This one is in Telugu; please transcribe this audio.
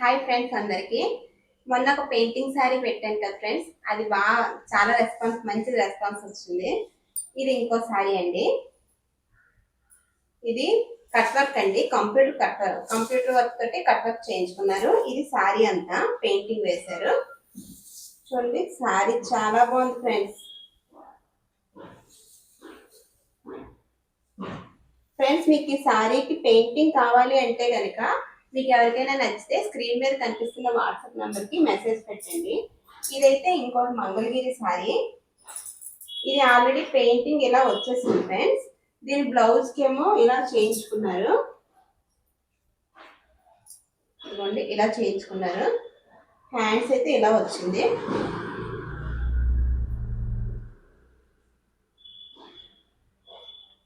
హాయ్ ఫ్రెండ్స్ అందరికీ. మొన్న ఒక పెయింటింగ్ శారీ పెట్టాను కదా ఫ్రెండ్స్ అది బాగా చాలా రెస్పాన్స్ మంచి రెస్పాన్స్ వచ్చింది. ఇది ఇంకో శారీ అండి. ఇది కట్ వర్క్ అండి. Computer cut work computer work తోటి కట్ వర్క్ చేయించుకున్నారు. ఇది శారీ అంతా పెయింటింగ్ వేశారు. చూడండి శారీ చాలా బాగుంది ఫ్రెండ్స్ ఫ్రెండ్స్ మీకు ఈ శారీకి పెయింటింగ్ కావాలి అంటే కనుక మీకు ఎవరికైనా నచ్చితే స్క్రీన్ మీద కనిపిస్తున్న వాట్సాప్ నెంబర్కి మెసేజ్ పెట్టండి. ఇదైతే ఇంకొక మంగళగిరి శారీ ఇది ఆల్రెడీ పెయింటింగ్ ఇలా వచ్చేసింది ఫ్రెండ్స్. దీని బ్లౌజ్ ఏమో ఇలా చేయించుకున్నారు. ఇదిగోండి ఇలా చేయించుకున్నారు. హ్యాండ్స్ అయితే ఇలా వచ్చింది.